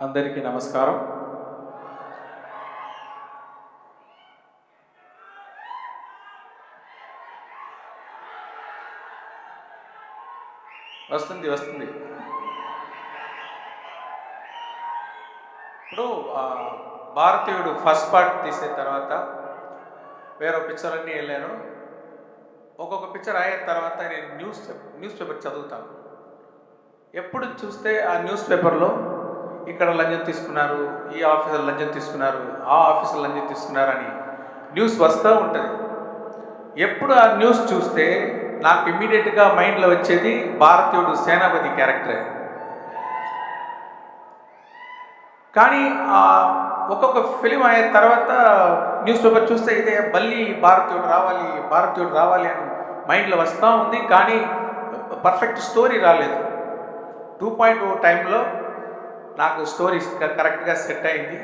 అందరికీ నమస్కారం. వస్తుంది వస్తుంది. ఇప్పుడు భారతీయుడు ఫస్ట్ పార్ట్ తీసిన తర్వాత వేరే పిక్చర్ అన్నీ వెళ్ళాను. ఒక్కొక్క పిక్చర్ అయిన తర్వాత నేను న్యూస్ న్యూస్ పేపర్ చదువుతాను. ఎప్పుడు చూస్తే ఆ న్యూస్ పేపర్లో ఇక్కడ లంచం తీసుకున్నారు ఈ ఆఫీసర్ లంచం తీసుకున్నారు ఆ ఆఫీసర్ లంచం తీసుకున్నారు అని న్యూస్ వస్తూ ఉంటుంది. ఎప్పుడు ఆ న్యూస్ చూస్తే నాకు ఇమ్మీడియట్గా మైండ్లో వచ్చేది భారతీయుడు సేనాపతి క్యారెక్టరే. కానీ ఒక్కొక్క ఫిలిం అయిన తర్వాత న్యూస్ పేపర్ చూస్తే ఇదే మళ్ళీ భారతీయుడు రావాలి భారతీయుడు రావాలి అని మైండ్లో వస్తూ ఉంది. కానీ పర్ఫెక్ట్ స్టోరీ రాలేదు. టూ పాయింట్ ఓ టైంలో నాకు స్టోరీ కరెక్ట్గా సెట్ అయింది.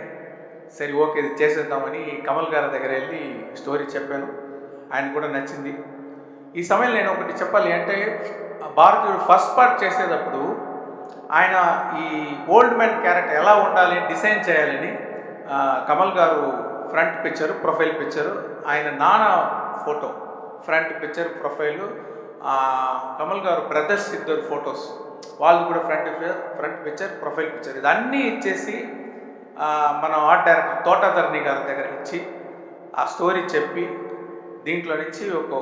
సరే ఓకే ఇది చేసేద్దామని కమల్ గారి దగ్గర వెళ్ళి స్టోరీ చెప్పాను. ఆయన కూడా నచ్చింది. ఈ సమయంలో నేను ఒకటి చెప్పాలి అంటే భారతీయుడు ఫస్ట్ పార్ట్ చేసేటప్పుడు ఆయన ఈ ఓల్డ్ మ్యాన్ క్యారెక్టర్ ఎలా ఉండాలి డిజైన్ చేయాలని కమల్ గారు ఫ్రంట్ పిక్చర్ ప్రొఫైల్ పిక్చర్ ఆయన నాన్న photo front picture profile Kamal గారు బ్రదర్స్ ఇద్దరు ఫొటోస్ వాళ్ళు కూడా front front picture profile picture ఇదన్నీ ఇచ్చేసి మన ఆర్ట్ డైరెక్టర్ తోటధరణి గారి దగ్గర ఇచ్చి ఆ స్టోరీ చెప్పి దీంట్లో నుంచి ఒక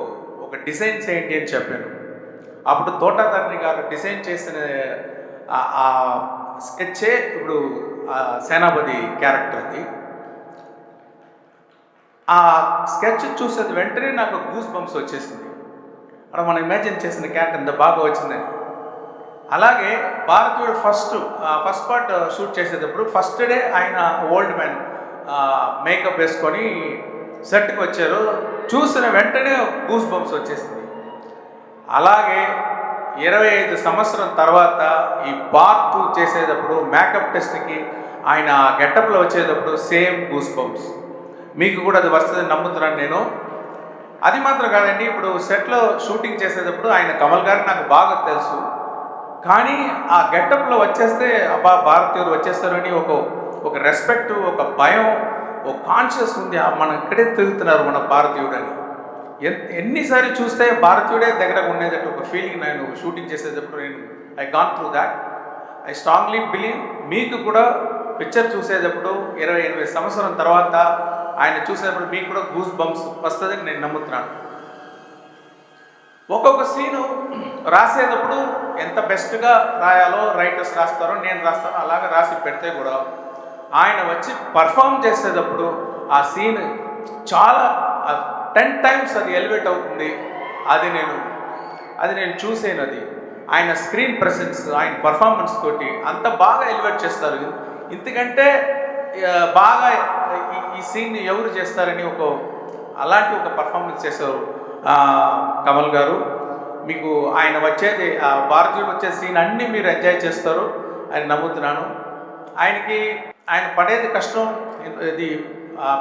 ఒక డిజైన్ చేయండి అని చెప్పాను అప్పుడు తోటధరణి గారు డిజైన్ చేసిన ఆ- స్కెచ్చే ఇప్పుడు సేనాపతి క్యారెక్టర్ అది. ఆ స్కెచ్ చూసేది వెంటనే నాకు గూస్ బంప్స్ వచ్చేసింది. అక్కడ మనం ఇమాజిన్ చేసిన క్యారెక్టర్ ఎంత బాగా వచ్చిందని అలాగే Bharateeyudu first first part shoot చేసేటప్పుడు ఫస్ట్ డే ఆయన ఓల్డ్ మ్యాన్ మేకప్ వేసుకొని సెట్కి వచ్చారు. చూసిన వెంటనే గూస్ బంప్స్ వచ్చేసింది. అలాగే ఇరవై ఐదు సంవత్సరం తర్వాత ఈ పార్ట్ చేసేటప్పుడు మేకప్ టెస్ట్కి ఆయన గెటప్లో వచ్చేటప్పుడు సేమ్ గూస్ బంప్స్ మీకు కూడా అది వస్తుందని నమ్ముతున్నాను నేను. అది మాత్రం కాదండి ఇప్పుడు సెట్లో షూటింగ్ చేసేటప్పుడు ఆయన కమల్ గారు నాకు బాగా తెలుసు. కానీ ఆ గెటప్లో వచ్చేస్తే అబ్బా భారతీయులు వచ్చేస్తారని ఒక ఒక రెస్పెక్ట్ ఒక భయం ఒక కాన్షియస్ ఉంది. మనం ఇక్కడే తిరుగుతున్నారు మన భారతీయుడని ఎన్ ఎన్నిసార్లు చూస్తే భారతీయుడే దగ్గర ఉండేటట్టు ఒక ఫీలింగ్ నేను షూటింగ్ చేసేటప్పుడు నేను I gone through that I strongly believe మీకు కూడా పిక్చర్ చూసేటప్పుడు ఇరవై ఎనిమిది సంవత్సరం తర్వాత ఆయన చూసేటప్పుడు మీకు కూడా గూస్ బంప్స్ వస్తుందని నేను నమ్ముతున్నాను. ఒక్కొక్క సీను రాసేటప్పుడు ఎంత బెస్ట్గా రాయాలో రైటర్స్ రాస్తారో నేను రాస్తానో అలాగే రాసి పెడితే కూడా ఆయన వచ్చి పర్ఫామ్ చేసేటప్పుడు ఆ సీన్ చాలా టెన్ టైమ్స్ అది ఎలివేట్ అవుతుంది. అది నేను అది నేను చూసాను అది. ఆయన స్క్రీన్ ప్రెసెన్స్ ఆయన పర్ఫార్మెన్స్ తోటి అంత బాగా ఎలివేట్ చేస్తారు. ఇంతకంటే బాగా ఈ- ఈ సీన్ని ఎవరు చేస్తారని ఒక అలాంటి ఒక పర్ఫార్మెన్స్ చేశారు కమల్ గారు. మీకు ఆయన వచ్చేది ఆ వచ్చే సీన్ అన్నీ మీరు ఎంజాయ్ చేస్తారు. అని నమ్ముతున్నాను. ఆయనకి ఆయన పడేది కష్టం ఇది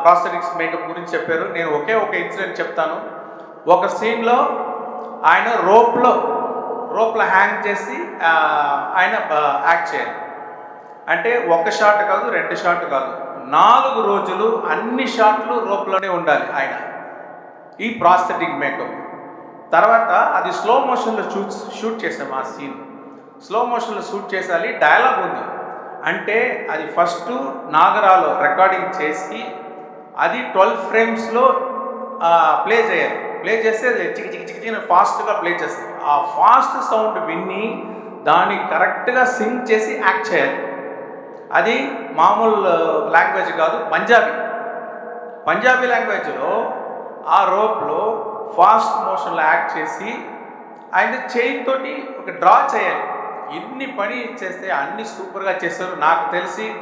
ప్రాస్థెటిక్స్ మేకప్ గురించి చెప్పారు. నేను ఒకే ఒక ఇన్సిడెంట్ చెప్తాను. ఒక సీన్లో ఆయన రోప్లో రోప్లో హ్యాంగ్ చేసి ఆయన యాక్ట్ చేయాలి. అంటే ఒక షాట్ కాదు రెండు షాట్ కాదు. నాలుగు రోజులు అన్ని షాట్లు రోప్లోనే ఉండాలి ఆయన. ఈ ప్రాస్థెటిక్ మేకప్ తర్వాత అది స్లో మోషన్లో షూట్ షూట్ చేసాం ఆ సీన్ స్లో మోషన్లో షూట్ చేసాలి డైలాగ్ ఉంది. అంటే అది ఫస్ట్ నాగరాలో రికార్డింగ్ చేసి అది ట్వెల్వ్ ఫ్రేమ్స్లో ప్లే చేయాలి. ప్లే చేస్తే అది చికి చికి చికి చికి ఫాస్ట్గా ప్లే చేస్తుంది. ఆ ఫాస్ట్ సౌండ్ విన్ని దాన్ని కరెక్ట్గా సింగ్ చేసి యాక్ట్ చేయాలి. అది మామూలు లాంగ్వేజ్ కాదు పంజాబీ. పంజాబీ లాంగ్వేజ్లో ఆ రోప్లో ఫాస్ట్ మోషన్లో యాక్ట్ చేసి ఆయన చేయి తోటి ఒక డ్రా చేయాలి. ఇన్ని పని చేస్తే అన్ని సూపర్గా చేస్తారు. నాకు తెలిసి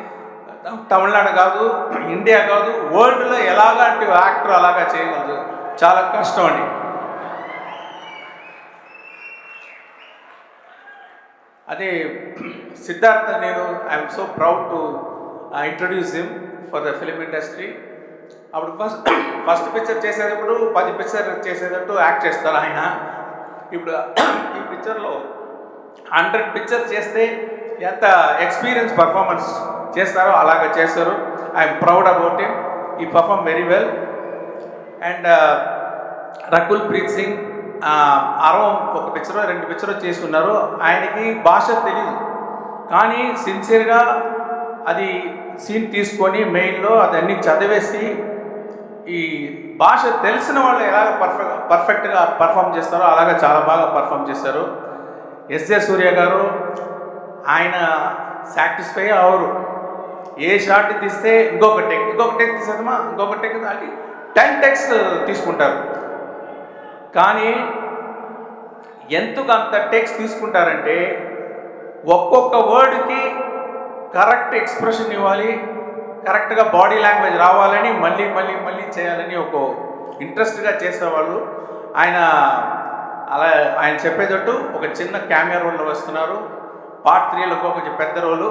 తమిళనాడు కాదు ఇండియా కాదు వరల్డ్లో ఎలాగంటి యాక్టర్ అలాగా చేయగలదు చాలా కష్టం అండి. అదే సిద్ధార్థ నేను I'm so proud to introduce him for the film industry అప్పుడు ఫస్ట్ ఫస్ట్ పిక్చర్ చేసేటప్పుడు పది పిక్చర్ చేసేటట్టు యాక్ట్ చేస్తారు ఆయన. ఇప్పుడు ఈ పిక్చర్లో హండ్రెడ్ పిక్చర్ చేస్తే ఎంత ఎక్స్పీరియన్స్ పర్ఫార్మెన్స్ చేస్తారో అలాగ చేస్తారు. I'm proud about him he perform very well and Rakul Preet Singh అరవం ఒక పిక్చర్ రెండు పిక్చర్ చేసుకున్నారు ఆయనకి భాష తెలియదు కానీ సిన్సియర్గా అది సీన్ తీసుకొని మెయిన్లో అదన్నీ చదివేసి ఈ భాష తెలిసిన వాళ్ళు ఎలాగ పర్ఫెక్ట్ పర్ఫెక్ట్గా పర్ఫామ్ చేస్తారో అలాగే చాలా బాగా పర్ఫామ్ చేశారు ఎస్జే సూర్య గారు ఆయన సాటిస్ఫై అవరు. ఏ షాట్ తీస్తే ఇంకొక టెక్ ఇంకొక టెక్ తీసేదమా ఇంకొక టెక్ అంటే టెన్ టెక్స్ తీసుకుంటారు. కానీ ఎందుకు అంత తీసుకుంటారంటే ఒక్కొక్క వర్డ్కి కరెక్ట్ ఎక్స్ప్రెషన్ ఇవ్వాలి కరెక్ట్గా బాడీ లాంగ్వేజ్ రావాలని మళ్ళీ మళ్ళీ మళ్ళీ చేయాలని ఒక ఇంట్రెస్ట్గా చేసేవాళ్ళు ఆయన అలా ఆయన చెప్పేటట్టు ఒక చిన్న కెమెరా రోల్లో వస్తున్నారు. పార్ట్ త్రీలో కొంచెం పెద్ద రోలు.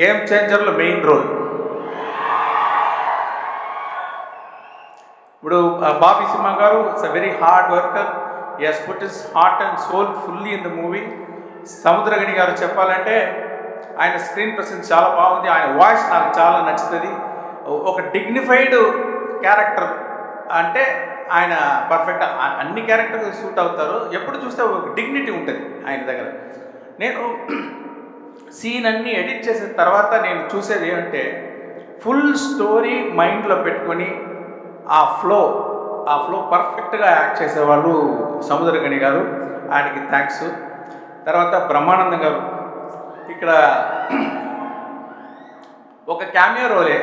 గేమ్ చేంజర్లో మెయిన్ రోల్. ఇప్పుడు బాబీ సింహ గారు it's a very hard worker he's put his heart and soul fully in the movie Samuthirakani గారు చెప్పాలంటే ఆయన స్క్రీన్ ప్రెసెన్స్ చాలా బాగుంది. ఆయన వాయిస్ నాకు చాలా నచ్చుతుంది. ఒక డిగ్నిఫైడ్ క్యారెక్టర్ అంటే ఆయన పర్ఫెక్ట్ అన్ని క్యారెక్టర్ సూట్ అవుతారు. ఎప్పుడు చూస్తే ఒక డిగ్నిటీ ఉంటుంది ఆయన దగ్గర. నేను సీన్ అన్ని ఎడిట్ చేసిన తర్వాత నేను చూసేది ఏమంటే ఫుల్ స్టోరీ మైండ్లో పెట్టుకొని ఆ ఫ్లో ఆ ఫ్లో పర్ఫెక్ట్గా యాక్ట్ చేసేవాళ్ళు సముద్రగణి గారు. ఆయనకి థ్యాంక్స్ తర్వాత బ్రహ్మానందం గారు. ఇక్కడ ఒక క్యామియో రోలే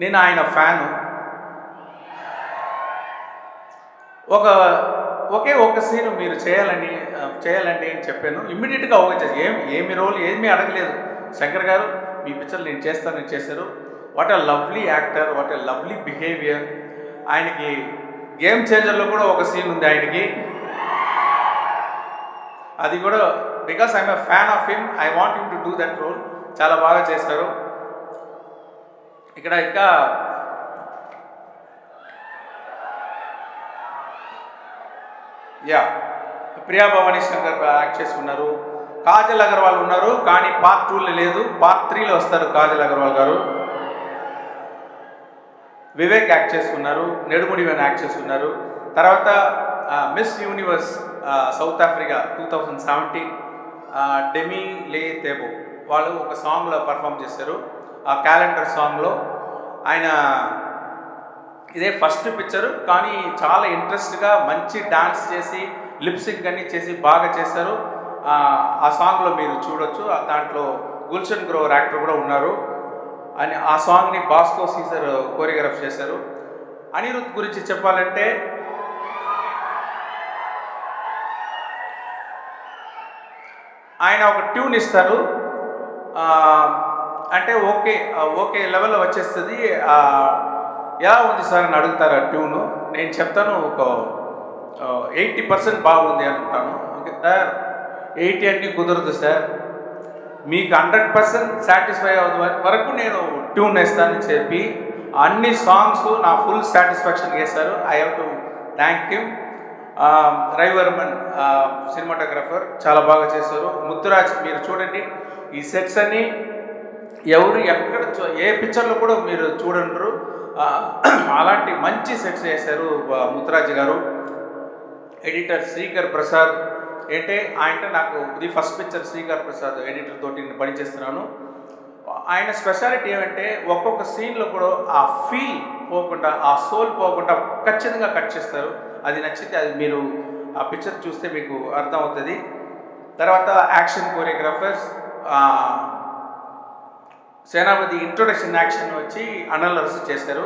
నేను ఆయన ఫ్యాను ఒక ఒకే ఒక సీన్ మీరు చేయాలని చేయాలండి అని చెప్పాను. ఇమ్మీడియట్గా ఒక ఏమి ఏమి రోల్ ఏమీ అడగలేదు. శంకర్ గారు మీ పిక్చర్ నేను చేస్తానని చేశారు. What a lovely actor what a lovely behaviour ఆయనకి గేమ్ చేంజర్లో కూడా ఒక సీన్ ఉంది ఆయనకి. అది కూడా because I'm a fan of him I want him to do that role చాలా బాగా చేస్తారు ఇక్కడ ఇంకా యా ప్రియా భవానీ శంకర్ యాక్ట్ చేసుకున్నారు ఉన్నారు కాజల్ అగర్వాల్ ఉన్నారు కానీ పార్ట్ టూలో లేదు. పార్ట్ త్రీలో వస్తారు కాజల్ అగర్వాల్ గారు. వివేక్ యాక్ట్ చేసుకున్నారు నెడుముడి యాక్ట్ చేసుకున్నారు. తర్వాత Miss Universe South Africa two thousand seventeen Demi Leigh Tebo వాళ్ళు ఒక సాంగ్లో పర్ఫామ్ చేశారు. ఆ క్యాలెండర్ సాంగ్లో ఆయన ఇదే ఫస్ట్ పిక్చరు కానీ చాలా ఇంట్రెస్ట్గా మంచి డాన్స్ చేసి లిప్సింగ్ అన్ని చేసి బాగా చేశారు. ఆ, సాంగ్లో మీరు చూడొచ్చు. ఆ దాంట్లో గుల్షన్ గ్రోవర్ యాక్టర్ కూడా ఉన్నారు. అని ఆ సాంగ్ని బాస్కో సీజర్ కోరియోగ్రాఫ్ చేశారు. అనిరుద్ గురించి చెప్పాలంటే ఆయన ఒక ట్యూన్ ఇస్తారు. అంటే ఓకే ఓకే లెవెల్లో వచ్చేస్తుంది. ఎలా ఉంది సార్ అని అడుగుతారు ఆ ట్యూను. నేను చెప్తాను ఒక ఎయిటీ పర్సెంట్ బాగుంది అనుకుంటాను. Okay sir? ఎయిటీ అంటే కుదరదు సార్. మీకు హండ్రెడ్ పర్సెంట్ సాటిస్ఫై అవ్వదు వరకు నేను ట్యూన్ వేస్తానని చెప్పి అన్ని సాంగ్స్ నా ఫుల్ సాటిస్ఫాక్షన్ చేశారు. I have to thank you. Ravi Varman cinematographer చాలా బాగా చేశారు. ముత్తురాజ్ మీరు చూడండి. ఈ సెట్స్ అన్ని ఎవరు ఎక్కడ చూ- ఏ పిక్చర్లో కూడా మీరు చూడండ్రు అలాంటి మంచి సెట్స్ చేశారు ముత్తురాజ్ గారు. ఎడిటర్ శ్రీకర్ ప్రసాద్ ఏంటే ఆయన నాకు ఇది first picture Sreekar Prasad editor తోటి నేను పనిచేస్తున్నాను ఆయన స్పెషాలిటీ ఏమంటే ఒక్కొక్క సీన్లో కూడా ఆ ఫీల్ పోకుండా ఆ సోల్ పోకుండా ఖచ్చితంగా కట్ చేస్తారు. అది నచ్చితే అది మీరు ఆ పిక్చర్ చూస్తే మీకు అర్థమవుతుంది. తర్వాత action choreographers Senapathi introduction action వచ్చి అనలర్స్ చేశారు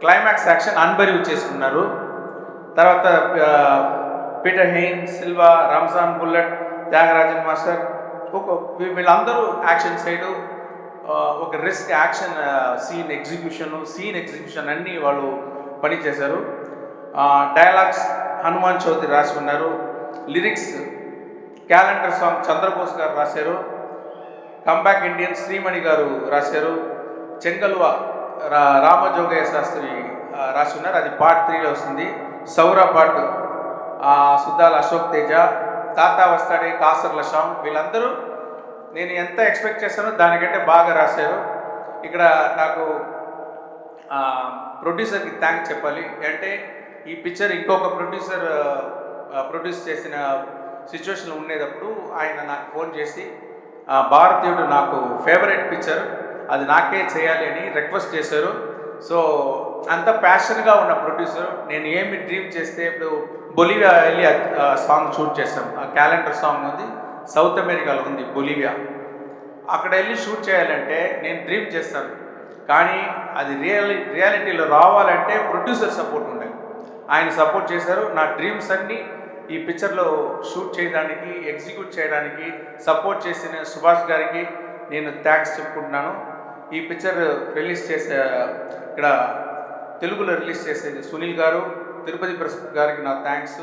క్లైమాక్స్ యాక్షన్ అన్బరివ్ చేసుకున్నారు. తర్వాత Peter Hein Silva Ramzan bullet Thyagarajan master ఒక వీళ్ళందరూ యాక్షన్ సైడు ఒక risk action scene execution scene execution అన్నీ వాళ్ళు పనిచేశారు డైలాగ్స్ హనుమాన్ చౌదరి రాసి ఉన్నారు లిరిక్స్ క్యాలెండర్ సాంగ్ చంద్రబోస్ గారు రాశారు. కంబ్యాక్ ఇండియన్ శ్రీమణి గారు రాశారు. చెంగల్వ రా రామజోగయ్య శాస్త్రి రాసి ఉన్నారు అది పార్ట్ త్రీలో వస్తుంది. సౌర పార్ట్ సుద్దాల అశోక్ తేజ తాత వస్తాడే కాసర్ల షామ్ వీళ్ళందరూ నేను ఎంత ఎక్స్పెక్ట్ చేశానో దానికంటే బాగా రాశారు. ఇక్కడ నాకు ప్రొడ్యూసర్కి థ్యాంక్స్ చెప్పాలి. అంటే ఈ పిక్చర్ ఇంకొక ప్రొడ్యూసర్ ప్రొడ్యూస్ చేసిన సిచ్యువేషన్ ఉండేటప్పుడు ఆయన నాకు ఫోన్ చేసి భారతీయుడు నాకు ఫేవరెట్ పిక్చర్ అది నాకే చేయాలి అని రిక్వెస్ట్ చేశారు. సో అంత ప్యాషన్గా ఉన్న ప్రొడ్యూసర్ నేను ఏమి డ్రీమ్ చేస్తే ఇప్పుడు బొలివియా వెళ్ళి ఆ సాంగ్ షూట్ చేస్తాం. ఆ క్యాలెండర్ సాంగ్ ఉంది సౌత్ అమెరికాలో ఉంది బొలివియా. అక్కడ వెళ్ళి షూట్ చేయాలంటే నేను డ్రీమ్ చేస్తాను. కానీ అది రియలి రియాలిటీలో రావాలంటే ప్రొడ్యూసర్ సపోర్ట్ ఉండేది ఆయన సపోర్ట్ చేశారు నా డ్రీమ్స్ అన్నీ ఈ పిక్చర్లో షూట్ చేయడానికి ఎగ్జిక్యూట్ చేయడానికి సపోర్ట్ చేసిన సుభాష్ గారికి నేను థ్యాంక్స్ చెప్పుకుంటున్నాను. ఈ పిక్చర్ రిలీజ్ చేసే ఇక్కడ తెలుగులో రిలీజ్ చేసేది సునీల్ గారు. తిరుపతి ప్రెస్ గారికి నా థ్యాంక్స్.